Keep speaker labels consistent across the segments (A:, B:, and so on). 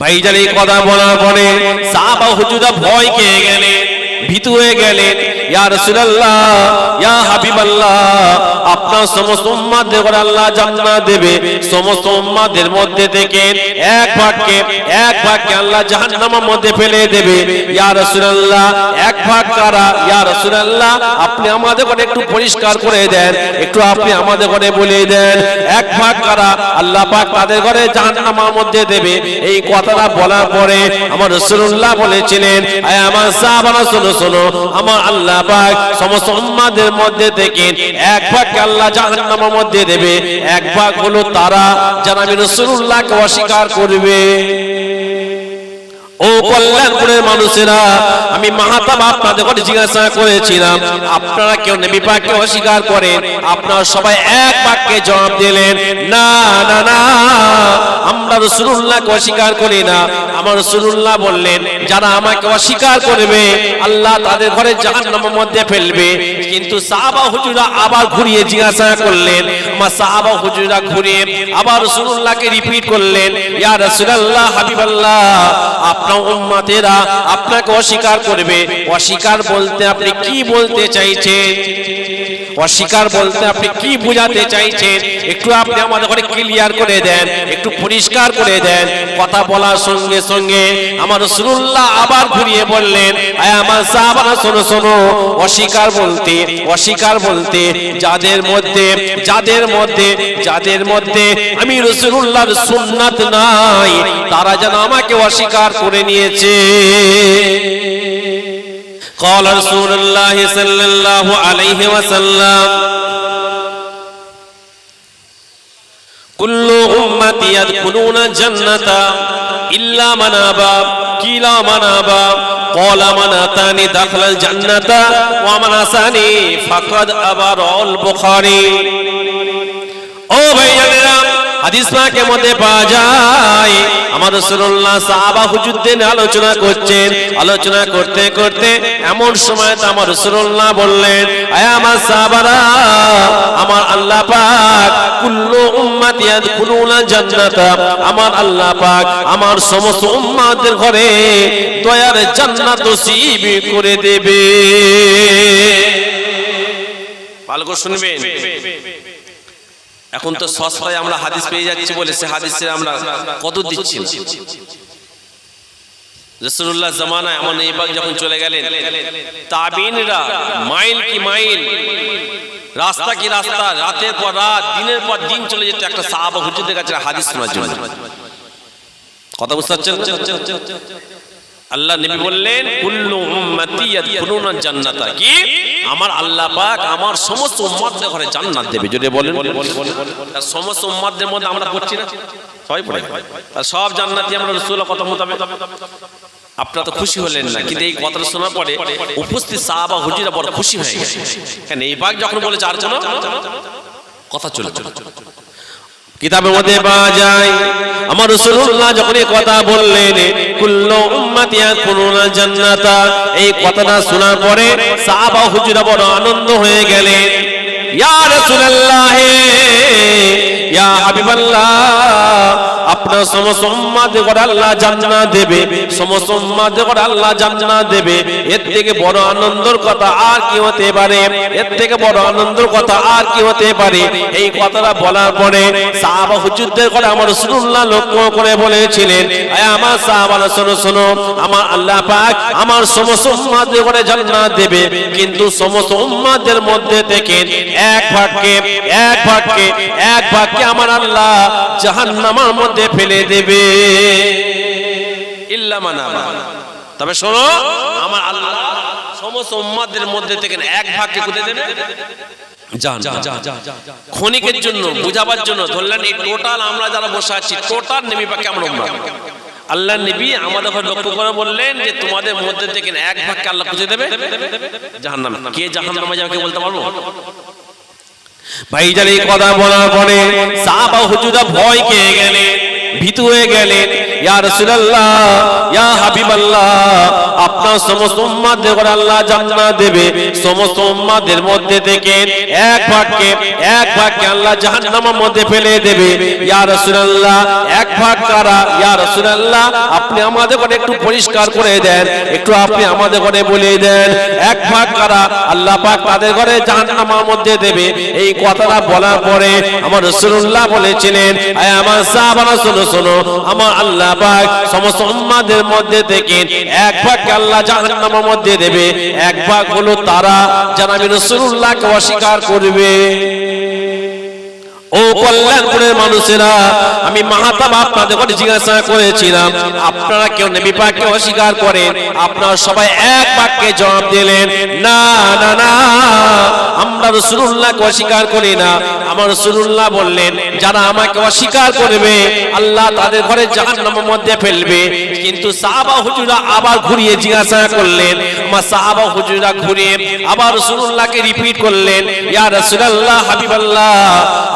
A: ভাইজান এই কথা বলার পরে সাহাবা হুজুরা ভয় খেয়ে গেলেন ভীতু হয়ে গেলেন ইয়া রাসূলুল্লাহ, ইয়া হাবিবাল্লাহ, আপনার সমস্ত উম্মতের করে আল্লাহ জান্নাত দেবে। সমস্ত উম্মতের মধ্যে থেকে এক ভাগকে এক ভাগকে আল্লাহ জাহান্নামের মধ্যে ফেলে দেবে। ইয়া রাসূলুল্লাহ, এক ভাগ কারা? ইয়া রাসূলুল্লাহ, আপনি আমাদের করে একটু পরিষ্কার করে দেন, একটু আপনি আমাদের করে বলে দেন। এক ভাগ কারা? আল্লাহ পাক তাদের ঘরে জাহান্নামের মধ্যে দেবে। এই কথাটা বলার পরে আমার রাসূলুল্লাহ বলেছিলেন, আয় আমার সাহাবারা, শোনো শোনো, আমার আল্লাহ পাক সমস্ত উম্মাদের মধ্যে থেকে এক ভাগকে আল্লাহ জাহান্নামের মধ্যে দেবে। এক ভাগ হলো তারা যারা আমি রাসূলুল্লাহকে অস্বীকার করবে। ও কল্যাণপুরের মানুষেরা, আমি মাহাতাব আপনাদের করে জিজ্ঞাসা করেছিলাম, আপনারা কেউ নেবি পাককে অস্বীকার করেন, আপনারা সবাই এক বাক্যে জবাব দিলেন, না না না। আমরা রসুল্লাহকে অস্বীকার করি না। আমার রসুল্লাহ বললেন, যারা আমাকে অস্বীকার করবে, আল্লাহ তাদের ঘরে জাহান্নামের মধ্যে ফেলবে। কিন্তু সাহাবা হুজুরা আবার ঘুরিয়ে জিজ্ঞাসা করলেন, আমার সাহাবা হুজুরা ঘুরিয়ে আবার রসুল্লাহকে রিপিট করলেন, ইয়া রাসূলুল্লাহ, হাবিবাল্লাহ, আপনার উম্মতেরা আপনাকে অস্বীকার করবে। অস্বীকার বলতে আপনি কি বলতে চাইছেন? অস্বীকার বলতে আপনি কি বোঝাতে চাইছেন? একটু আপনি আমাদের ঘরে ক্লিয়ার করে দেন, একটু পরিষ্কার করে দেন কথা বলার সঙ্গে সঙ্গে আমার রাসূলুল্লাহ আবার ঘুরিয়ে বললেন আয় আমার সাহাবারা শোনো শোনো অস্বীকার বলতে অস্বীকার বলতে যাদের মধ্যে যাদের মধ্যে যাদের মধ্যে আমি রাসূলুল্লাহর সুন্নাত নাই তারা যেন আমাকে অস্বীকার করে নিয়েছে قال رسول الله صلى الله عليه وسلم কুল্লু উম্মাতি ইয়াদখুলুনা জান্নাতা ইল্লা মান আবা কিলা মান আবা ক্বালা মান আতানি দাখলাল জান্নাতা ও ভাইয়া হাদিস পাকের মধ্যে পাওয়া যায়, আমার রাসূলুল্লাহ সাহাবা হুজুরদের আলোচনা করছেন। আলোচনা করতে করতে এমন সময় আমার রাসূলুল্লাহ বললেন, আয় আমার সাহাবারা, আমার আল্লাহ পাক কুল্লু উম্মতি ইয়াদখুলুনা জান্নাতা, আমার আল্লাহ পাক আমার সমস্ত উম্মাদের ঘরে দয়ার জান্নাত নসিব করে দেবে। ভালো শুনবেন। এখন তো সস্তায় আমরা হাদিস পেয়ে যাচ্ছি বলে সে হাদিসে আমরা কত দিচ্ছি যখন চলে গেলেন কি রাস্তা কি রাস্তা, রাতের পর রাত, দিনের পর দিন চলে যেত একটা হাদিস কথা বুঝতে আল্লাহ নবী বললেন, কুল্লু উম্মতি ইয়াদখুলুনা জান্নাতা। কি? আমার আল্লাহ পাক আমার সমস্ত উম্মতদের ঘরে জান্নাত দেবে। যদি বলেন তার সমস্ত উম্মতদের মধ্যে আমরা পড়ছি না? সবাই পড়ে তার সব জান্নাতি আমরা রাসূলের কথা মোতাবেক। আপনারা তো খুশি হলেন না, কিন্তু এই কথাটা শোনার পরে উপস্থিত সাহাবা হুজুরা বড় খুশি হয়ে গেছে। কেন? এই বাঘ যখন বলে চার জন কথা চলে চলে কিতাবের মধ্যে পাওয়া যায়, আমার রসুল্লাহ যখন এই কথা বললেন, কুল্লু উম্মতি ইয়াকুলুনা জান্নাতা, এই কথাটা শোনার পরে সাহাবা হুজুরা বড় আনন্দ হয়ে গেলেন। ইয়া রাসূলুল্লাহ, ইয়া হাবিবাল্লাহ আপনার সমস্ত করে আল্লাহ দেবে করে আল্লাহ দেবে। এর থেকে বড় আনন্দের কথা আর কি হতে পারে? এর থেকে বড় আনন্দের কথা আর কি হতে পারে? এই কথাটা বলার পরে সাহাবা হুজুরদের করে আমার লক্ষ্য করে বলেছিলেন আমার সাহাবারা শোনো শোনো, আমার আল্লাহ পাক আমার সমস্ত করে দেবে। কিন্তু সমস্ত মধ্যে থেকে এক ভাগকে এক ভাগকে এক ভাগকে আমার আল্লাহ জাহান্নামের মধ্যে ফেলে দেবে। তবে শোনো আমার আল্লাহ সমস্ত উম্মাদের মধ্যে থেকে এক ভাগকে কোথায় দেবে? ক্ষণিকের জন্য বুঝাবার জন্য ধরলেন এই টোটাল আমরা যারা বসে আছি টোটাল নেমি বা কেমন আল্লাহ নবী আমাদের ঘরে লক্ষ্য করে বললেন যে তোমাদের মধ্যে থেকে এক ভাগকে আল্লাহ খুঁজে দেবে? জাহান্নাম। কে জাহান্নামে যাবে কে বলতে পারব? ভাইজান এই কথা বলার পরে সাহাবা হুজুরা ভয় পেয়ে গেলেন। ভীতু হয়ে গেলেন ইয়া রাসূলুল্লাহ, ইয়া হাবিবাল্লাহ, আপনার সমস্ত আল্লাহ জান্নাত দেবে। সমস্ত মধ্যে থেকে এক ভাগকে এক ভাগকে আল্লাহ জাহান্নামের মধ্যে ফেলে দেবে। ইয়া রাসূলুল্লাহ, এক ভাগ কারা? ইয়া রাসূলুল্লাহ, আপনি আমাদের করে একটু পরিষ্কার করে দেন, একটু আপনি আমাদের করে বলে দেন, এক ভাগ কারা? আল্লাহ পাক তাদের ঘরে জাহান্নামের মধ্যে দেবে। এই কথাটা বলার পরে আমার রাসূলুল্লাহ বলেছিলেন, আয় আমার সাহাবারা শোনো, আমার আল্লাহ পাক সমস্ত উম্মাদের মধ্যে থেকে এক ভাগ আল্লাহ জাহান্নামের মধ্যে দেবে, এক ভাগ হলো তারা যারা রাসূলুল্লাহকে অস্বীকার করবে। ও কল্যাণপুরের মানুষেরা, আমি মাহাতাব আপনাদের করে জিজ্ঞাসা করেছিলাম, আপনারা কেউ নবী পাককে অস্বীকার করেন, আপনারা সবাই এক বাক্যে জবাব দিলেন, না না না, আমরা রসুল্লাহকে অস্বীকার করি না। আমার রসুল্লাহ বললেন, যারা আমাকে অস্বীকার করবে, আল্লাহ তাদের ঘরে জাহান্নামের মধ্যে ফেলবে। কিন্তু সাহাবা হুজুরা আবার ঘুরিয়ে জিজ্ঞাসা করলেন, আমার সাহাবা হুজুরা ঘুরিয়ে আবার রসুল্লাহকে রিপিট করলেন, ইয়া রাসূলুল্লাহ, হাবিবাল্লাহ,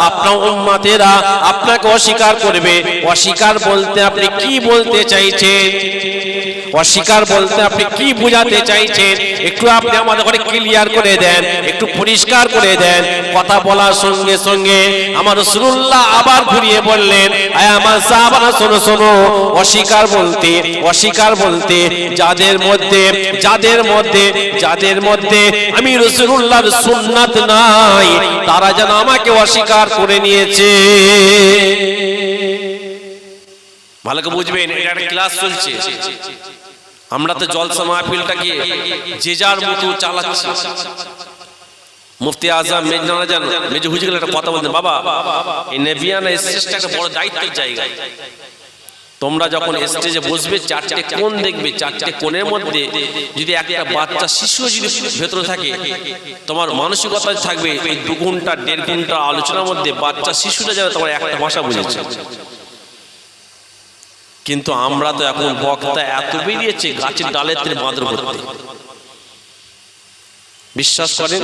A: আপনার উম্মতেরা আপনাকে অস্বীকার করবে? অস্বীকার বলতে আপনি কি বলতে চাইছেন? অস্বীকার বলতে আপনি কি বোঝাতে চাইছেন? একটু আপনি আমাদের ঘরে ক্লিয়ার করে দেন, একটু পরিষ্কার করে দেন। কথা বলার সঙ্গে সঙ্গে আমার রসুল্লাহ আবার ঘুরিয়ে বললেন আমার সাহাবারা, শোনো শোনো। অস্বীকার বলতে অস্বীকার বলতে যাদের মধ্যে যাদের মধ্যে যাদের মধ্যে আমি রসুল্লাহর সুন্নাত নাই, তারা যেন আমাকে অস্বীকার করে নিয়েছে। ভালো করে বুঝবেন, এটা একটা ক্লাস চলছে। আমরা তো জলসা মাহফিলটাকে যে যার মতো চালাচ্ছি। মুফতি আজম মেজনারা জানো মেজু হুজুর একটা কথা বলতেন, বাবা, এই নেবিয়ানা স্টেজটা একটা বড় দায়িত্বের জায়গা। তোমরা যখন স্টেজে বসবে, চারটে কোণ দেখবে, চারটে কোণের মধ্যে যদি একটা বাচ্চা শিশু যদি ভেতরে থাকে, তোমার মানসিকতা থাকবে, এই দু ঘণ্টা, দেড় ঘণ্টা আলোচনার মধ্যে বাচ্চা, শিশুটা যেন তোমার একটা ভাষা বুঝেছে কিন্তু আমরা তো এখন বক্তা এত বেরিয়েছে গাছের ডালের থেকে বাঁদর করতে বিশ্বাস করেন?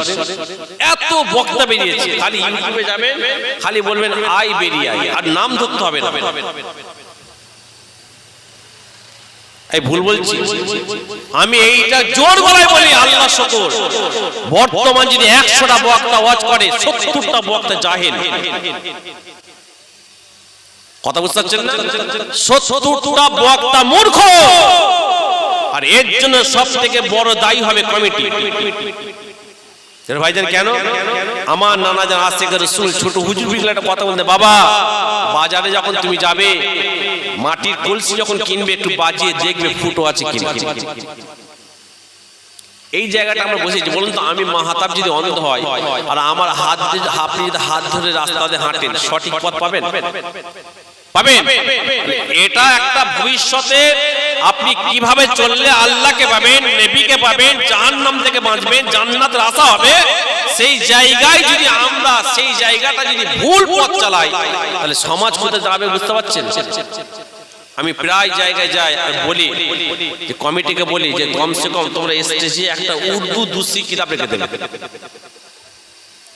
A: এত বক্তা বেরিয়েছে খালি ইউটিউবে যাবেন খালি বলবেন আই বেরিয়ে আই আর নাম ধরতে হবে না। এই ভুল বলছি? আমি এইটা জোর গলায় বলি আল্লাহ শকর। বর্তমান যদি একশোটা বক্তা ওয়াজ করে সত্তরটা বক্তা জাহেল। কথা বুঝতে পারছেন না? সত্তরটা বক্তা মূর্খ! আর এর জন্য সব থেকে বড় দায়ী হবে কমিটি। ভাইজান কেন? আমার নানা যান আসছে রসুল ছোট হুজুর হুজুর একটা কথা বলতে বাবা বাজারে যখন তুমি যাবে মাটির কলসি যখন কিনবে একটু বাজিয়ে দেখবে ফুটো আছে কিনা। এই জায়গাটা আমরা বসেছি বলুন তো আমি মাহাতাব যদি অন্ধ হয় আর আমার হাত আপনি যদি হাত ধরে রাস্তাতে হাঁটেন সঠিক পথ পাবেন? পাবেন? এটা একটা ভবিষ্যতে আপনি কীভাবে চললে আল্লাহকে পাবেন, নবীকে পাবেন, জাহান্নাম থেকে বাঁচবেন, জান্নাতের আশা হবে, সেই জায়গায় যদি আমরা, সেই জায়গাটা যদি ভুল পথ চালাই, তাহলে সমাজ কোথায় যাবে বুঝতে পারছেন? আমি প্রায় জায়গায় যাই বলি, যে কমিটিকে বলি যে কমসে কম তোমরা স্টেজে একটা উর্দু দুসি কিতাব রেখে দেবে।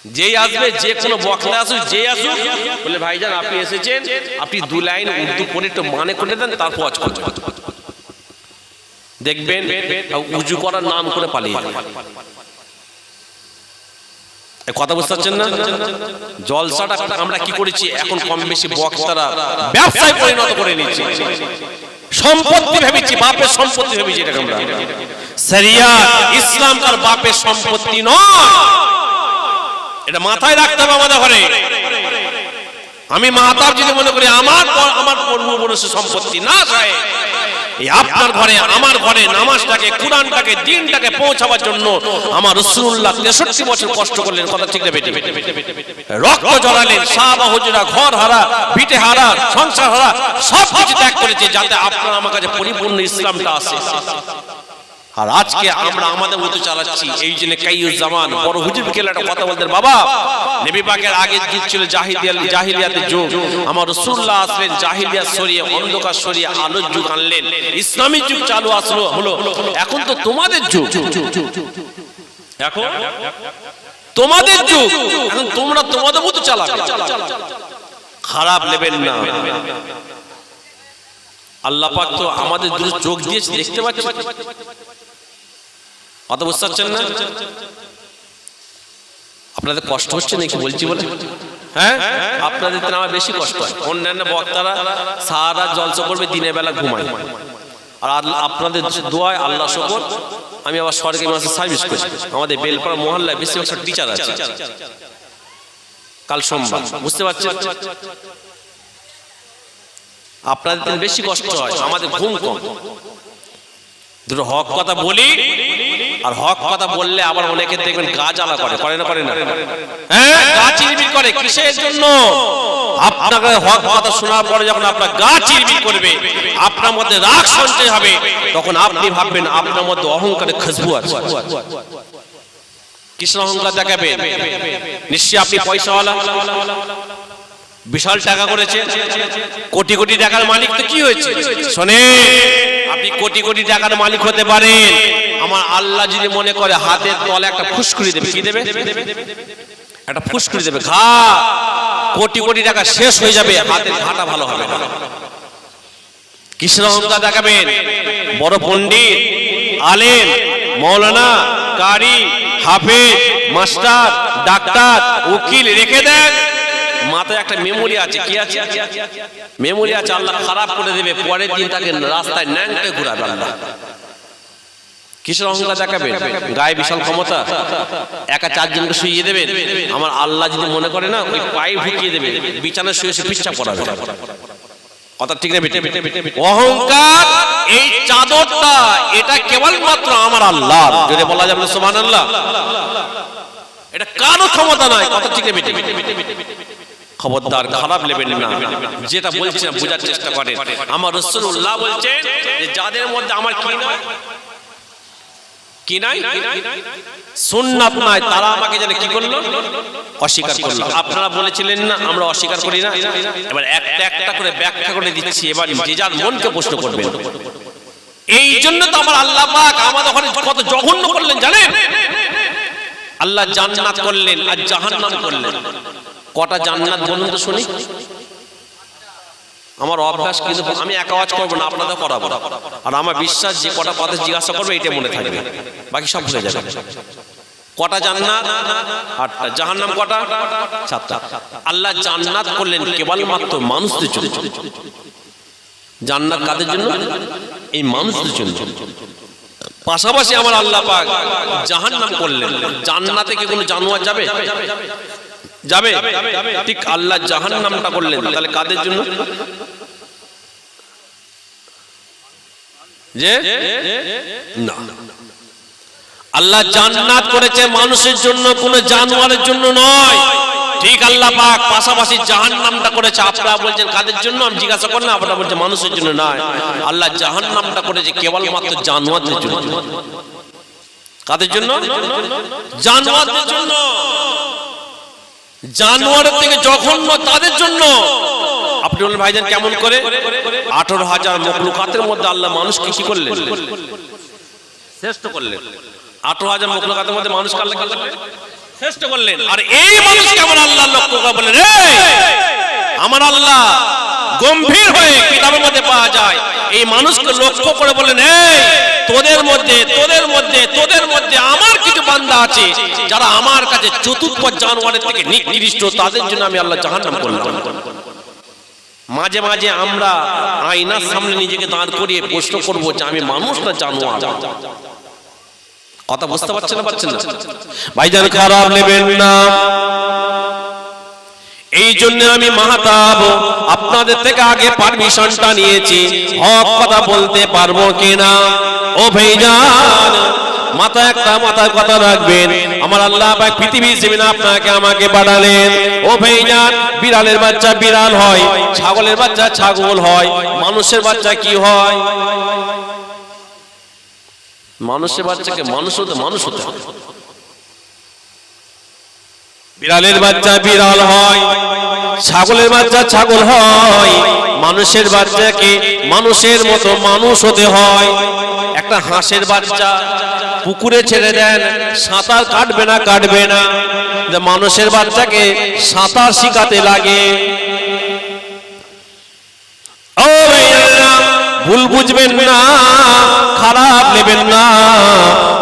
A: যেই আসবে যে কোনো বক্তা আসুক যে আসুক বলে ভাইজান আপনি এসেছেন আপনি দু লাইন উর্দু পড়ে একটু মানে করে দেন তারপর আজ করবেন দেখবেন উজু করার নাম করে পালিয়ে যাবে। কথা বুঝতে পারছেন না? জলসাটা আমরা কি করেছি? এখন কম বেশি বক্তারা ব্যবসায় পরিণত করে নিচ্ছি সম্পত্তি ভেবেছি বাপের সম্পত্তি ভেবেছি এটাকে আমরা। শরিয়া ইসলাম তার বাপের সম্পত্তি নয়। এটা মাথায় রাখতে হবে আমাদের ঘরে। আমি মাতার যদি মনে করি আমার আমার পূর্বপুরুষের সম্পত্তি না আপনার ঘরে, আমার ঘরে নামাজটাকে, কোরআনটাকে, দিনটাকে পৌঁছাবার জন্য আমার রসুল্লাহ তেষট্টি বছর কষ্ট করলেন, কথা ঠিক বেটি? রক্ত জড়ালেন সাহাবা হুজুরা, ঘর হারা ভিটে হারা, সংসার হারা সব কিছু ত্যাগ করেছে যাতে আপনার আমার কাছে পরিপূর্ণ ইসলামটা আসে। আর আজকে আমরা আমাদের মতো চালাচ্ছি এই জন্য কাইয়ুজ্জামান বড় হুজুর বিকেল একটা কথা বলতেন বাবা নবী পাকের আগে যুগ ছিল জাহিলিয়া জাহিলিয়াতের যুগ। আমার রাসূলুল্লাহ আসলেন জাহিলিয়াত সরিয়ে অন্ধকার সরিয়ে আলোর যুগ আনলেন। ইসলামী যুগ চালু আসলো হলো এখন তো তোমাদের যুগ। এখন তোমাদের যুগ। এখন তোমরা তোমাদের মতো চালাবে। খারাপ নেবেন না। আল্লাহ পাক তো আমাদের দুটো চোখ দিয়েছে দেখতে পাচ্ছি কথা বুঝতে পারছেন না? আপনাদের কষ্ট হচ্ছে নাকি বলছি বলে? হ্যাঁ? আপনাদের তো আমার বেশি কষ্ট হয়। অন্যান্য বক্তারা সারা জলসা করবে দিনের বেলা ঘুমায়। আর আপনাদের দোয়ায় আল্লাহ শকর, আমি আবার সরকারি মাসে সার্ভিস করি। আমাদের বেলপাড়া মহল্লায় সব টিচার আছে। কাল সোমবার। বুঝতে পারছেন? আপনাদের বেশি কষ্ট হয়। আমাদের ঘুম কম। দুটো হক কথা বলি। আর হক কথা বললে আবার অনেকে দেখবেন গা জ্বালা করে করে না করে না? হ্যাঁ? গা চিরবির করে, কিসের জন্য? আপনাকে হক কথা শোনার পরে যখন আপনার গা চিরবির করবে, আপনার মধ্যে রাগ সঞ্চয় হবে, তখন আপনি ভাববেন আপনার মধ্যে অহংকারে খুশবু আছে। কিসের অহংকার দেখাবেন। নিশ্চয়ই আপনি পয়সাওয়ালা? বিশাল টাকা করেছে। কোটি কোটি টাকার মালিক তো কি হয়েছে? শোনে, আপনি কোটি কোটি টাকার মালিক হতে পারেন। আমার আল্লাহ যদি মনে করে, হাতের তলে একটা ফুসকুড়ি দেবে, কি দেবে? একটা ফুসকুড়ি দেবে, ঘা। কোটি কোটি টাকা শেষ হয়ে যাবে, হাতের ঘাটা ভালো হবে না। কৃষ্ণ অহংকার দেখাবেন। বড় পণ্ডিত, আলেম, মৌলানা, কারি, হাফেজ, মাস্টার, ডাক্তার, উকিল, রেখে দেন। মাথায় একটা মেমোরি আছে, কি আছে? মেমোরি আছে, আল্লাহ খারাপ করে দেবে, পরের দিন তাকে রাস্তায় ন্যাংটে ঘুরাবে আল্লাহ। কিসের অহংকার দেখাবেন? গায়ে বিশাল ক্ষমতা। একা চারজনকে শুইয়ে দেবেন। আমার আল্লাহ যদি মনে করে না, ওই পায়ে ঢুকিয়ে দেবে। বিছানায় শুয়ে শুয়ে পিচ্ছা পড়াবে। কথা ঠিক না অহংকার এই চাদরটা, এটা কেবলমাত্র আমার আল্লাহ যদি বলা যাবে সুবহান আল্লাহ এটা কারও ক্ষমতা নয়। কথা ঠিক না খবরদার খারাপ লেবেন না। যেটা বলছেন বোঝার চেষ্টা করেন। আমার রসুল্লাহ বলছেন যে যাদের মধ্যে আমার কি তারা আমাকে জানে কি অস্বীকার আপনারা বলেছিলেন না, আমরা অস্বীকার করি না। একটা একটা করে ব্যাখ্যা করে এবার যে যার মনকে প্রশ্ন করবেন। এই জন্য তো আমার আল্লাহ আমাদের ওখানে জঘন্য করলেন জানেন? আল্লাহ জান্নাত করলেন আর জাহান্নাম করলেন। কটা জান্নাত বলুন তো শুনি। আমার অভ্যাস কিন্তু আমি এক আওয়াজ করব না, আপনাদের করাবো আর আমার বিশ্বাস যে কটা কথা জিজ্ঞাসা করবে এটা মনে থাকবে। বাকি সব ভুলে যাবে। কটা জান্নাত? আটটা। জাহান্নাম কটা? সাতটা। আল্লাহ জান্নাত করলেন কেবলমাত্র মানুষদের জন্য। জান্নাত কাদের জন্য? এই মানুষদের জন্য। পাশাপাশি আমার আল্লাহ পাক জাহান্নাম করলেন। জান্নাতে কি কোনো জানোয়ার যাবে? যাবে? ঠিক আল্লাহ জাহান নামটা করলেন। তাহলে কাদের জন্য? যে? না। আল্লাহ জান্নাত করেছে মানুষের জন্য কোন জানোয়ারের জন্য নয়। ঠিক আল্লাহ পাক পাশাপাশি জাহান নামটা করেছে। আপনারা বলছেন কাদের জন্য? আমি জিজ্ঞাসা করলাম আপনারা বলছেন মানুষের জন্য নয়। আল্লাহ জাহান নামটা করেছে কেবলমাত্র জানোয়ারদের জন্য? কাদের জন্য? জানোয়ারদের জন্য। জানোয়ারের থেকে জঘন্য তাদের জন্য। আপনি বলেন ভাইজান কেমন করে? আঠারো হাজার মকলুকাতের মধ্যে আল্লাহ মানুষ কি করলেন? শ্রেষ্ঠ করলেন। আঠারো হাজার মকলুকাতের মধ্যে মানুষ শ্রেষ্ঠ করলেন। আর এই মানুষ কেমন আল্লাহ লক্ষ্য "এই, আমার আল্লাহ গম্ভীর হয়ে কিতাবের মধ্যে পাওয়া যায়। এই মানুষকে লক্ষ্য করে বলেন, এই, তোদের মধ্যে তোদের মধ্যে তোদের মধ্যে আমার কিছু বান্দা আছে, যারা আমার কাছে চতুর্থ জানোয়ারের থেকে নিকৃষ্ট তাদের জন্য আমি আল্লাহ জাহান্নাম করলাম। মাঝে মাঝে আমরা আয়নার সামনে নিজেকে দাঁড় করিয়ে প্রশ্ন করব যে, আমি মানুষ না জানোয়ার? কথা বুঝতে পারছেন না পারছেন না? ভাইজান খারাপ নেবেন না। জন্য আমি মাহাতাব। আপনাদের থেকে আগে পারমিশনটা নিয়েছি। হক কথা বলতে পারব কিনা? ও মাথা একটা মাথায় কথা রাখবেন। আমার আল্লাহ জমিনে আপনাকে আমাকে পাঠালেন। ও বিড়ালের বাচ্চা বিড়াল হয়, ছাগলের বাচ্চা ছাগল হয়, মানুষের বাচ্চা কি হয়? মানুষের বাচ্চাকে মানুষ হতে মানুষ হতে। বিড়ালের বাচ্চা বিড়াল হয়, ছাগলের বাচ্চা ছাগল হয়, মানুষের বাচ্চাকে মানুষের মতো মানুষ হতে হয়। একটা হাঁসের বাচ্চা পুকুরে ছেড়ে দেন, সাঁতার কাটবে না কাটবে না। মানুষের বাচ্চাকে সাঁতার শিখাতে লাগে ভুল বুঝবেন না, খারাপ নেবেন না।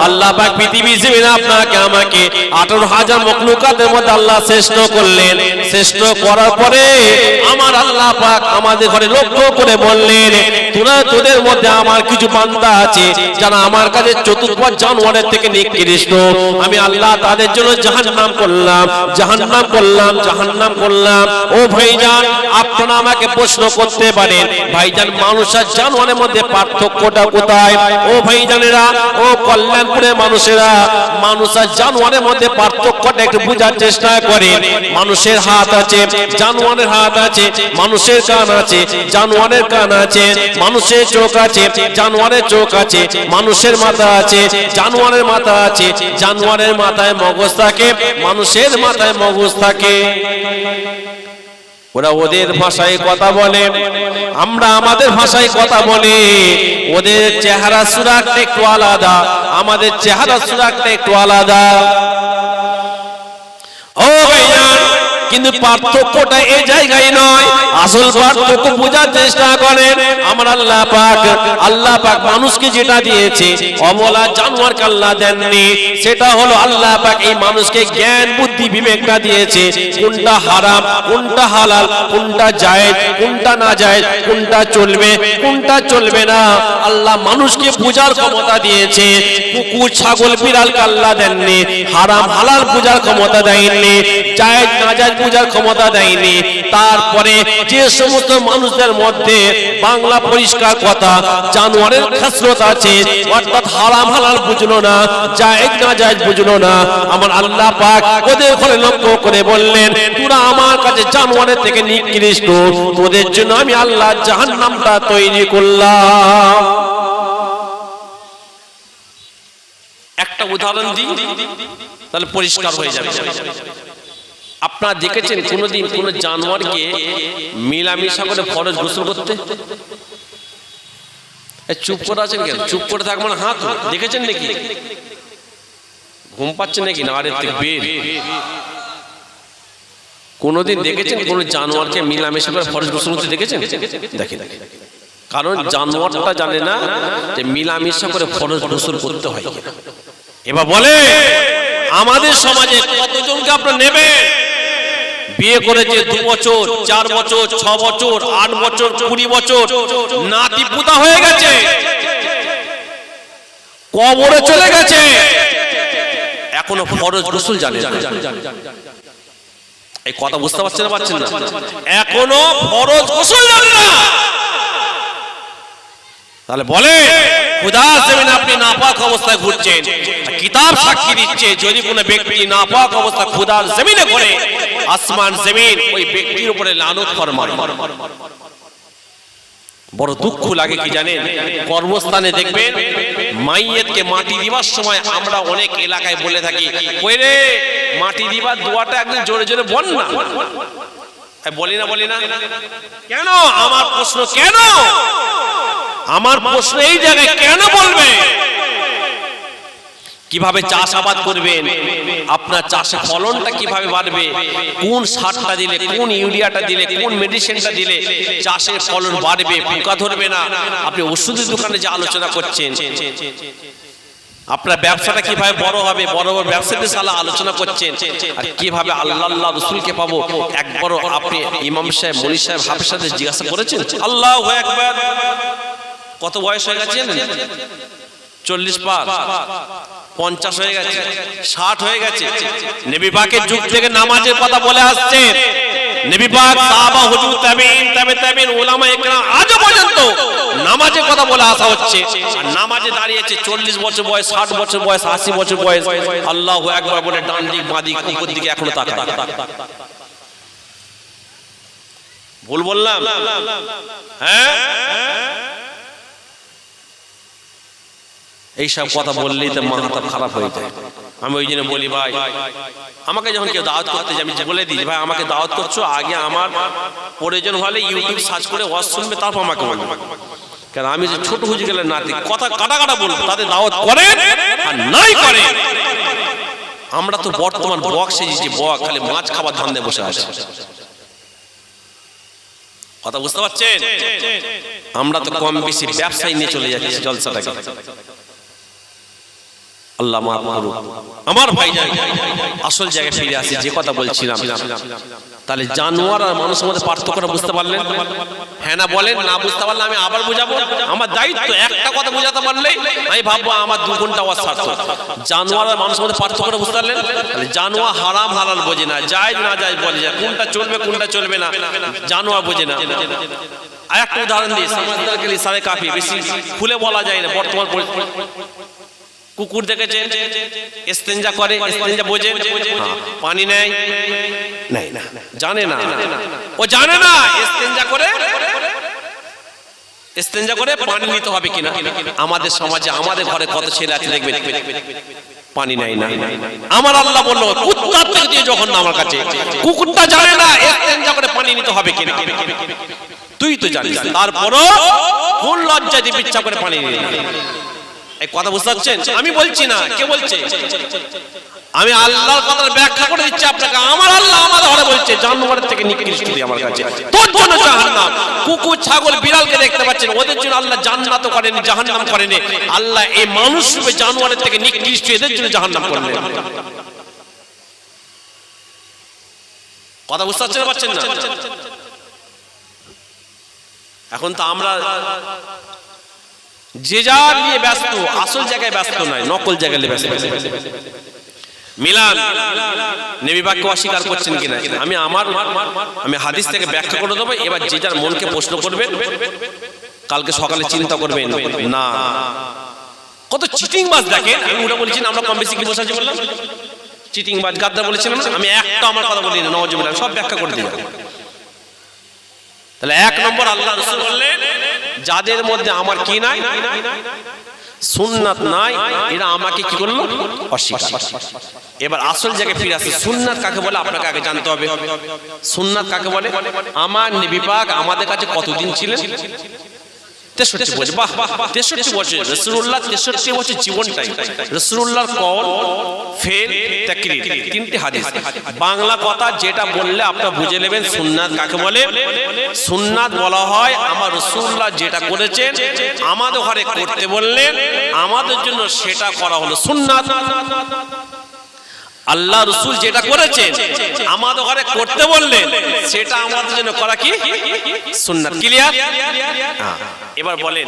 A: আল্লাহ পাক পৃথিবী জমিনে আপনাকে, আমাকে আঠারো হাজার মখলুকাতের মধ্যে আল্লাহ শ্রেষ্ঠ করলেন। শ্রেষ্ঠ করার পরে আমার আল্লাহ পাক আমাদের ঘরে লক্ষ্য করে বললেন, তোরা তোদের মধ্যে আমার কিছু বান্দা আছে, যারা আমার কাছে চতুর্থ জানোয়ারের থেকে নিকৃষ্ট। আমি আল্লাহ তাদের জন্য জাহান্নাম করলাম জাহান্নাম করলাম জাহান্নাম করলাম। ও ভাইজান, আপনারা আমাকে প্রশ্ন করতে পারেন, ভাইজান, মানুষ আর জানোয়ারের মধ্যে পার্থক্যটা কোথায়? ও ভাইজানেরা, ও কল্যাণপুরের মানুষেরা মানুষ আর জানোয়ারের মধ্যে পার্থক্যটা একটু বোঝার চেষ্টা করে। মানুষের হাত আছে, জানোয়ারের হাত আছে, মানুষের কান আছে, জানোয়ারের কান আছে, মানুষের চোখ আছে, জানোয়ারের চোখ আছে, মানুষের মাথা আছে, জানোয়ারের মাথা আছে, জানোয়ারের মাথায় মগজ থাকে, মানুষের মাথায় মগজ থাকে। ওরা ওদের ভাষায় কথা বলে। আমরা আমাদের ভাষায় কথা বলি। ওদের চেহারা সুরাকটা একটু আলাদা। আমাদের চেহারা সুরাকটা একটু আলাদা। ও কিন্তু পার্থক্যটা এই জায়গায় নয়। আসল পার্থক্য বোঝার চেষ্টা করেন। আমার আল্লাহ পাক আল্লাহ পাক মানুষকে যেটা দিয়েছে অবলা জানোয়ারকে আল্লাহ দেননি। সেটা হলো আল্লাহ পাক এই মানুষকে জ্ঞান বুদ্ধি বিবেকটা দিয়েছে, কোনটা হারাম, কোনটা হালাল, কোনটা জায়েজ, কোনটা না জায়েজ, কোনটা চলবে কোনটা চলবে না। আল্লাহ মানুষকে পূজার ক্ষমতা দিয়েছে, কুকুর, ছাগল বিড়ালকে আল্লাহ দেননি, হারাম, হালাল পূজার ক্ষমতা দেয়নি, জায়েজ, না জায়েজ পূজার ক্ষমতা দেয়নি। তারপরে যে সমস্ত মানুষদের মধ্যে বাংলা পরিষ্কার কথা, জানোয়ারের খাসরত আছে, অর্থাৎ হারাম, হালাল বুঝলো না, জায়েজ না জায়েজ বুঝলো না। আমার আল্লাহ পাক ওদের ঘরে লক্ষ্য করে বললেন, তোরা আমার কাছে জানোয়ারের থেকে নিকৃষ্ট। তোদের জন্য আমি আল্লাহ জাহান্নামটা তৈরি করলাম। একটা উদাহরণ দিই, তাহলে পরিষ্কার হয়ে যাবে। আপনারা দেখেছেন কোনোদিন কোন জানোয়ারকে মিলামিশা করে ফরজ গোসল করতে? চুপ করে আছেন কেন? চুপ করে থাকবেন হাত দেখেছেন নাকি? ঘুম পাচ্ছেন নাকি? না আরে বের কোনোদিন দেখেছেন? কোন জানোয়ারকে মিলামিশা করে ফরজ গোসল করতে দেখেছেন? দেখেন কারণ জানোয়ারটা জানে না যে মিলামিশা করে ফরজ গোসল করতে হয়। এবার বলে আমাদের সমাজে কতজনকে আপনার নেবে? বিয়ে করেছে দু বছর চার বছর ছ বছর আট বছর কুড়ি বছর নাতি পুতা হয়ে গেছে। কবরে চলে গেছে। এখনও ফরজ গোসল জানে না। এই কথা বুঝতে পারছেন না পারছেন না? এখনও ফরজ গোসল জানে না। তাহলে বলে, খুদা জমিন আপনি নাপাক অবস্থায় ঘুরছেন। কিতাব সাক্ষী দিচ্ছে, যদি কোনো ব্যক্তি নাপাক অবস্থা খুদার জমিনে করে আসমান জমিন ওই ব্যক্তির উপরে লানত ফরমান বড় দুঃখ লাগে কি জানেন? কর্মস্থানে দেখবেন, মাইয়েতকে মাটি দিবার সময় আমরা অনেক এলাকায় বলে থাকি রে, মাটি দিবার দোয়াটা একদিন জোরে জোরে বল না। বলি না বলি না। কেন? আমার প্রশ্ন কেন? আমার প্রশ্ন এই জায়গায় কেন বলবে? কীভাবে চাষাবাদ করবেন? আপনার চাষে ফলনটা কীভাবে বাড়বে? কোন সারটা দিলে, কোন ইউরিয়াটা দিলে, কোন মেডিসিনটা দিলে চাষের ফলন বাড়বে? পোকা ধরবে না। আপনি ওষুধের দোকানে যে আলোচনা করছেন, আপনার ব্যবসাটা কীভাবে বড় হবে? বড় বড় ব্যবসাতে সালা আলোচনা করছেন। আর কীভাবে আল্লাহ রসুলকে পাবো? একবারও আপনি ইমাম সাহেব মনি সাহেব হাফের সাথে জিজ্ঞাসা করেছেন? আল্লাহ একবার কত বয়স হয়ে গেছে চল্লিশ পার পঞ্চাশ হয়ে গেছে, ষাট হয়ে গেছে। নেবি পাকের যুগ থেকে নামাজের কথা বলে আসছে। পর্যন্ত নামাজের কথা বলে আসা হচ্ছে। নামাজে দাঁড়িয়েছে চল্লিশ বছর বয়স, ষাট বছর বয়স, আশি বছর বয়স। আল্লাহ একবার ভুল বললাম? হ্যাঁ? এইসব কথা বললেই তো মাথা খারাপ হয়ে যায়। আমি ওই জন্য বলি ভাই আমাকে যখন কেউ দাওয়াত করতে আমি যে বলে দিই ভাই আমাকে দাওয়াত করছ আগে আমার প্রয়োজন হলে ইউটিউব সার্চ করে ওয়াজ শুনবে তারপর আমাকে বলবে কেন আমি যে ছোট হুজুর গেলে নাতি কথা কাটা কাটা বলব তাদের দাওয়াত করে আর নাই করে। আমরা তো বর্তমান বক সেজেছি বক খালি মাছ খাবার ধান্দে বসে আছে। কথা বুঝতে পারছেন? আমরা তো কম বেশি ব্যবসায় নিয়ে চলে যাচ্ছি জলসাটাকে। আল্লাহ মাফ করুক। আমার ভাই যাই, আসল জায়গায় ফিরে আসি, যে কথা বলছিলাম। তাহলে জানোয়ার আর মানুষের মধ্যে পার্থক্যটা বুঝতে পারলেন? হ্যাঁ না বলেন, না বুঝতে পারলে আমি আবার বুঝাবো? আমার দায়িত্ব একটা কথা বুঝাতে পারলেই আমি ভাববো আমার দু ঘণ্টা আওয়াজ সার্থক। জানোয়ার আর মানুষের মধ্যে পার্থক্যটা বুঝতে পারলেন? তাহলে জানোয়ার হারাম হালাল বোঝে না, যায় না যায় বলে যায়। কোনটা চলবে কোনটা চলবে না, জানোয়ার বোঝে না। আর একটা উদাহরণ সমাজদারকে সারে কাফি, বেশি খুলে বলা যায় না, বর্তমান কুকুর দেখেছে এস্তেঞ্জা করে এস্তেঞ্জা বোঝে হ্যাঁ। পানি নেয়। নেয় না। জানে না। ও জানে না এস্তেঞ্জা করে এস্তেঞ্জা করে পানি নিতে হবে কিনা? আমাদের সমাজে আমাদের ঘরে কত ছেলে আছে দেখবেন। পানি নেয় না। আমার আল্লাহ বলল কুত্তার থেকে দিয়ে যখন আমার কাছে। কুকুরটা জানে না এস্তেঞ্জা করে পানি নিতে হবে কিনা? তুই তো জানিস। তারপরও কোন লজ্জা দিয়ে ইচ্ছা করে পানি নিয়ে। এই কথা বুঝতে পারছেন? আমি বলছি না কে বলছে? আমি আল্লাহর কথার ব্যাখ্যা করে দিচ্ছি আপনাকে। আমার আল্লাহ আমার ঘরে বলছে জানোয়ারের থেকে নিকৃষ্ট আমার কাছে। তোর জন্য জাহান্নাম। কুকুর ছাগল বিড়ালকে দেখতে পাচ্ছেন। ওদের জন্য আল্লাহ জান্নাত করেনি জাহান্নাম করেনি আল্লাহ এই মানুষ রূপে জানোয়ারের থেকে নিকৃষ্ট এদের জন্য জাহান্নাম করলেন। কথা বুঝতে পারছেন পাচ্ছেন না? এখন তো আমরা যে যার নিয়ে ব্যস্ত, আসল জায়গায় ব্যস্ত নয়, নকল জায়গায় ব্যস্ত। মিলান, নবী বাক্য অস্বীকার করছেন কিনা? আমি আমার, আমি হাদিস থেকে ব্যাখ্যা করে দেবো, এবার যে যার মনকে প্রশ্ন করবেন, কালকে সকালে চিন্তা করবেন, না। কত চিটিং বাজ দেখেন, আমি ওটা বলছি আমরা কম বেশি কি বসাচ্ছি বললাম? চিটিং বাজ গাদ্দা বলেছিলাম? আমি একটা আমার কথা বলি না নওয়াজ সব ব্যাখ্যা করে দিলাম। তাহলে এক নম্বর আল্লাহ রসুল বললেন যাদের মধ্যে আমার কি নাই, সুন্নাত নাই, এরা আমাকে কি করল? অস্বীকার এবার আসল জায়গায় ফিরে আসে। সুন্নাত কাকে বলে? আপনাকে আগে জানতে হবে। সুন্নাত কাকে বলে? আমার নিবিপাক আমাদের কাছে কতদিন ছিলেন? তেষট্টি বছর। বাহ তেষট্টি বছর। রসুল্লাহ তেষট্টি বছর জীবনটাই রসুল্লাহর কল ফেল তাকরির। তিনটি হাদিস। বাংলা কথা যেটা বললে আপনারা বুঝে নেবেন সুন্নাত কাকে বলে? সুন্নাত বলা হয় আমার রসুল্লাহ যেটা করেছেন আমাদের ঘরে করতে বললেন আমাদের জন্য সেটা করা হলো সুন্নাত। আল্লাহ রসুল যেটা করেছেন আমাদের ঘরে করতে বললেন সেটা আমাদের জন্য করা কি? সুন্নাত ক্লিয়ার? এবার বলেন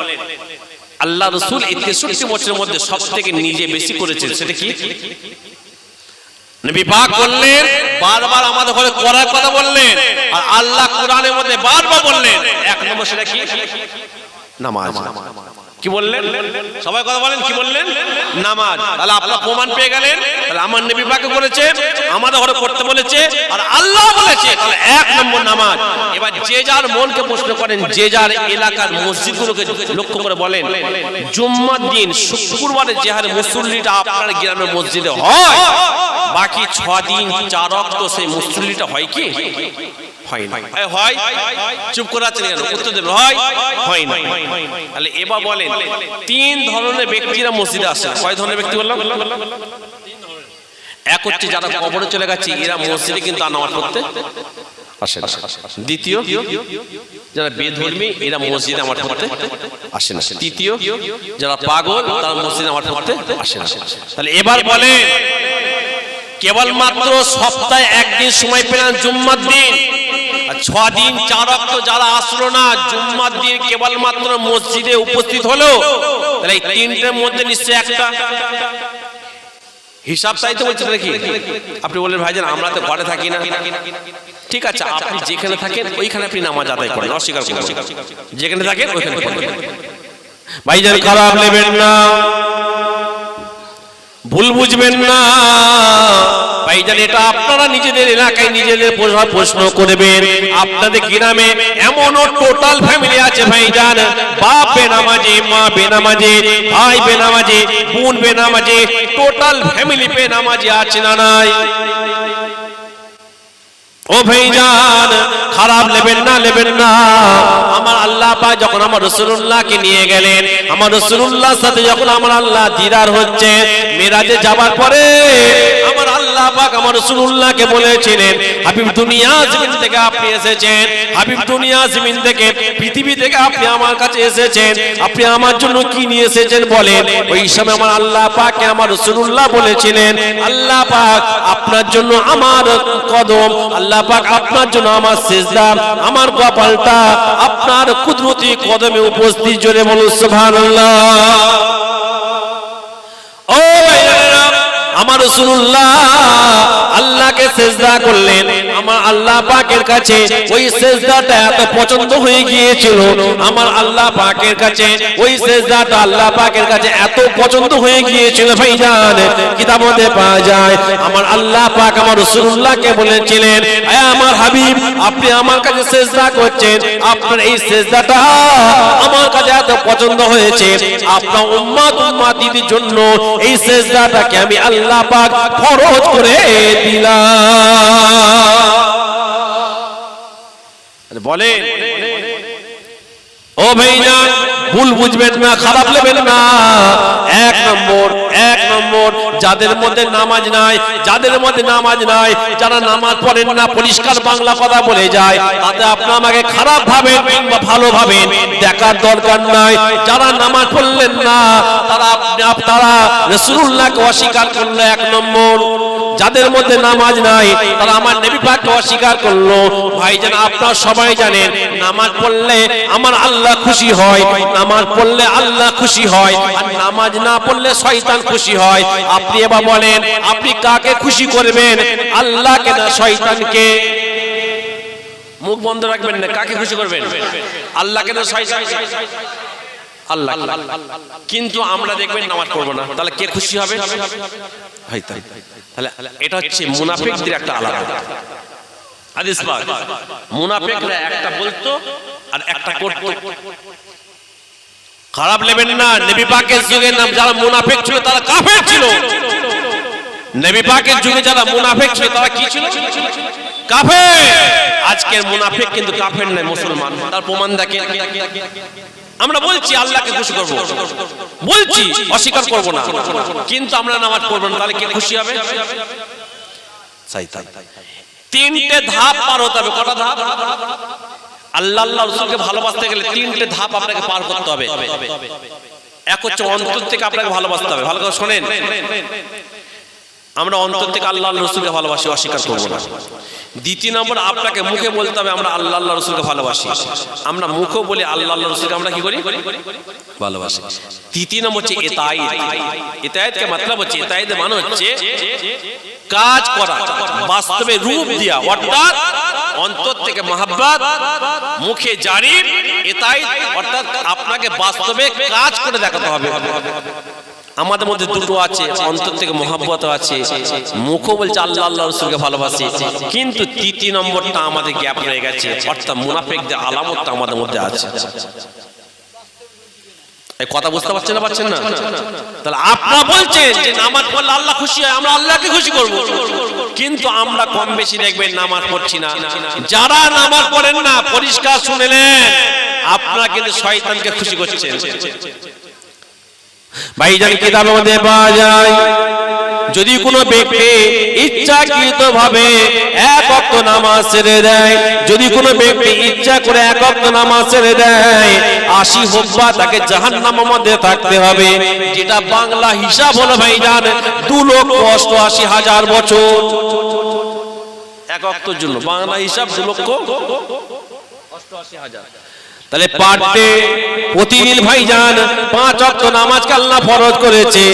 A: আল্লাহ রসুল এই তেষট্টি বছরের মধ্যে সব থেকে নিজে বেশি করেছেন সেটা কি? নবী পাক বললেন বারবার আমাদের ঘরে করার কথা বললেন আর আল্লাহ কোরআনের মধ্যে বারবার বললেন এক নম্বর সেটা কি? নামাজ। কি বললেন? সবাই কথা বলেন, কি বললেন? নামাজ। তাহলে আপনারা প্রমাণ পেয়ে গেলেন। তাহলে আমার নবী পাকে বলেছে, আমাদের ঘরে করতে বলেছে, আর আল্লাহ বলেছে, তাহলে এক নম্বর নামাজ। এবার যে যার মনকে প্রশ্ন করেন, যে যার এলাকার মসজিদগুলোকে লক্ষ্য করে বলেন, জুম্মার দিন, শুক্রবারে যে হারে মুসল্লিটা আপনার গ্রামের মসজিদে হয়, বাকি ছ দিন, চার অক্ট সেই মুসল্লিটা হয় কি? হয় এবার তিন ধরনের মসজিদে ধরনের ব্যক্তি বললাম? যারা কবরে চলে গেছে, এরা মসজিদে কিন্তু আর পড়তে দ্বিতীয়, যারা বেধর্মী, এরা মসজিদে আমার পড়তে আসে না। তৃতীয়, যারা পাগল, তারা মসজিদে আমার পড়তে আসে তাহলে এবার বলে কেবলমাত্র সপ্তাহে একদিন সময় পেলেন জুম্মার দিন। আর ছ দিন চার অক্ট যারা আসলো না, জুম্মার দিন কেবলমাত্র মসজিদে উপস্থিত হলো। তাহলে এই তিনটের মধ্যে নিশ্চয়ই একটা। হিসাব তাই তো বলছে নাকি আপনি বললেন, ভাইজান, আমরা তো ঘরে থাকি না। ঠিক আছে, আপনি যেখানে থাকেন, ওইখানে আপনি নামাজ আদায় করেন, অস্বীকার করেন। যেখানে থাকেন, ওইখানে ভাইজান, খারাপ নেবেন না। ভুল বুঝবেন না। ভাইজান এটা আপনারা নিজেদের এলাকায় নিজেদের প্রশ্ন- করবেন। আপনাদের এমনও টোটাল ফ্যামিলি আছে ভাইজান বাপ বেনামাজি, মা বেনামাজি, ভাই বেনামাজি, বোন বেনামাজি টোটাল ফ্যামিলি বেনামাজি আছে না নাই? ও ভাইজান খারাপ নেবেন না নেবেন না। আমার আল্লাহ পাক যখন আমার রসুল্লাহকে নিয়ে গেলেন, আমার রসুল্লাহর সাথে যখন আমার আল্লাহ দিদার হচ্ছে মেরাজে যাবার পরে আমার আল্লাহ এসেছেন পৃথিবী থেকে আপনি আমার কাছে এসেছেন, আপনি আমার জন্য কি নিয়ে এসেছেন বলেন? ওই সময় আমার আমার বলেছিলেন আপনার জন্য আমার কদম আল্লাহ পাক আপনার জন্য আমার সেজদা, আমার কপালটা, আপনার কুদরতি কদমে উপস্থিত জোরে বলুন, সুবহানাল্লাহ। আমার রাসূলুল্লাহ আল্লাহকে সেজদা করলেন। আমার আল্লাহ পাকের কাছে ওই সেজদাটা এত পছন্দ হয়ে গিয়েছিল। আমার আল্লাহ পাকের কাছে ওই সেজদাটা আল্লাহ পাকের কাছে এত পছন্দ হয়ে গিয়েছিল ভাইজান। কিতাব মধ্যে পাওয়া যায়, আমার আল্লাহ পাক আমার রাসূলুল্লাহকে বলেছিলেন আমার হাবিব, আপনি আমার কাছে সেজদা করছেন, আপনার এই সেজদাটা আমার কাছে এত পছন্দ হয়েছে। আপনার উম্মাত জন্য এই সেজদাটাকে আমি আল্লাহ পাক ফরজ করে দিলাম। বলেন। ও ভুল বুঝবেন না খারাপ নেবেন না। এক নম্বর এক নম্বর যাদের মধ্যে নামাজ নাই যাদের মধ্যে নামাজ নাই যারা নামাজ পড়েন না পরিষ্কার বাংলা কথা বলে যায় তাতে আপনি আমাকে খারাপ ভাবেন কিংবা ভালো ভাবেন দেখার দরকার নাই। যারা নামাজ পড়লেন না তারা আপনি তারা রসুল্লাহকে অস্বীকার করল এক নম্বর। যাদের মধ্যে নামাজ নাই, তারা আমার নবী পাককে অস্বীকার করল। ভাইজান আপনারা সবাই জানেন, নামাজ পড়লে আমার আল্লাহ খুশি হয়, নামাজ পড়লে আল্লাহ খুশি হয়, আর নামাজ না পড়লে শয়তান খুশি হয়। আপনি এবার বলেন, আপনি কাকে খুশি করবেন? আল্লাহকে না শয়তানকে? মুখ বন্ধ রাখবেন না, কাকে খুশি করবেন? আল্লাহকে না শয়তান আল্লাহ কিন্তু আমরা দেখবেন নামাজ পড়ব না, তাহলে কে খুশি হবে? তাহলে এটা হচ্ছে মুনাফিকদের একটা আলাদা হাদিস পাক। মুনাফিকরা একটা বলতো আর একটা করতো। খারাপ নেবেন না নবী পাকের যুগে নাম যারা মুনাফিক ছিল তারা কাফের ছিল। নবী পাকের যুগে যারা মুনাফিক ছিল তারা কি ছিল? কাফের। আজকের মুনাফিক কিন্তু কাফের নয় মুসলমান। তার প্রমাণ দেখে আমরা বলছি আল্লাহকে খুশি করব। বলছি, অস্বীকার করব না। কিন্তু আমরা নামাজ পড়ব না, তাহলে কে খুশি হবে? তাই তিনটে ধাপ পার হতে হবে। কটা ধাপ? আল্লাহ আল্লাহ রসুলকে ভালোবাসতে গেলে তিনটে ধাপ আপনাকে পার করতে হবে। এক হচ্ছে অন্তর থেকে আপনাকে ভালোবাসতে হবে। ভালো করে শোনেন। আমরা অন্তর থেকে আল্লাহ আল্লাহ রসুলকে ভালোবাসি, অস্বীকার করব না। দ্বিতীয় নম্বর, আপনাকে মুখে বলতে হবে, আমরা আল্লাহ আল্লাহ রসুলকে ভালোবাসি। আমরা মুখেও বলি, আল্লাহ আল্লাহ রসুলকে আমরা কি করি? ভালোবাসি। তৃতীয় নম্বর হচ্ছে এতাই এতায়েতকে মতলব হচ্ছে এতায়েতের মানে হচ্ছে কাজ করা, বাস্তবে রূপ দিয়া, অর্থাৎ অন্তর থেকে মহাব্বত, মুখে জারি এতাই অর্থাৎ আপনাকে বাস্তবে কাজ করে দেখাতে হবে। আমাদের মধ্যে দুটো আছে, অন্তর থেকে মহাব্বত আছে। মুখও বলছে আল্লাহ আল্লাহ রসুলকে ভালোবাসি। কিন্তু তৃতীয় নম্বরটা আমাদের গ্যাপ রয়ে গেছে। অর্থাৎ মুনাফিকদের আলামতটা আমাদের মধ্যে আছে। কথা বুঝতে পারছেন না পাচ্ছেন না? তাহলে আপনারা বলছেন যে নামাজ পড়লে আল্লাহ খুশি হয়, আমরা আল্লাহকে খুশি করব। কিন্তু আমরা কম বেশি দেখবেন নামাজ পড়ছি না। যারা নামাজ পড়েন না, পরিষ্কার শুনেলেন আপনারা কিন্তু শয়তানকে খুশি করছেন। ভাইজান কিতাবের মধ্যে পাওয়া যায়। যদি কোনো ব্যক্তি ইচ্ছাকৃত ভাবে এক অক্ত নামাজ ছেড়ে দেয় যদি কোনো ব্যক্তি ইচ্ছা করে এক অক্ত নামাজ ছেড়ে দেয় আশি হোব্বা তাকে জাহান্নামের মধ্যে থাকতে হবে। যেটা বাংলা হিসাব হলো ভাইজান দু লক্ষ অষ্টআশি হাজার বছর। এক অক্তর জন্য। বাংলা হিসাব দু লক্ষ অষ্টআশি হাজার। তাহলে পার প্রতিদিন ভাইজান পাঁচ অক্ট নামাজ কাল্লা ফরজ করেছে।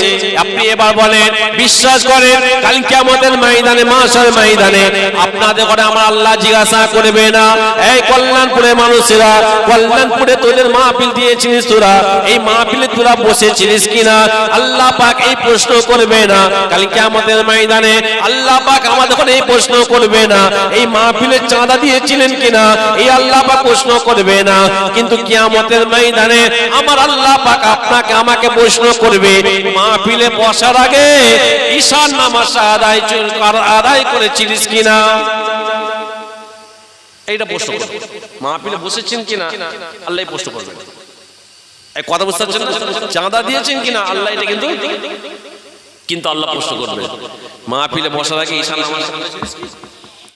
A: আপনি এবার বলেন, বিশ্বাস করেন, কাল কিয়ামতের ময়দানে মাসার ময়দানে আপনাদের ঘরে আমার আল্লাহ জিজ্ঞাসা করবে না। এই কল্যাণপুরে মানুষেরা, কল্যাণপুরে তোদের মাহফিল দিয়েছিলিস তোরা, এই মাহফিলে তোরা বসেছিলিস কিনা? আল্লাহ পাক এই প্রশ্ন করবে না। কাল কিয়ামতের ময়দানে আল্লাহ পাক আমাদের ঘরে এই প্রশ্ন করবে না। এই মাহফিলে চাঁদা দিয়েছিলেন কিনা? এই আল্লাহ পাক প্রশ্ন করবে না। কিন্তু কিয়ামতের ময়দানে আমার আল্লাহ পাক আপনাকে আমাকে প্রশ্ন করবে, মাহফিলে বসার আগে ঈশান নামাজ আদায় চ- কর- আদায় করেছিলিস কিনা? এইটা প্রশ্ন করবে মাহফিলে বসেছেন কিনা? আল্লাহ প্রশ্ন করবেন এই কথা বুঝতে পারছেন? চাঁদা দিয়েছেন কিনা? আল্লাহ এটা কিন্তু কিন্তু আল্লাহ প্রশ্ন করবে। মাহফিলে বসার আগে ঈশা নামাজ?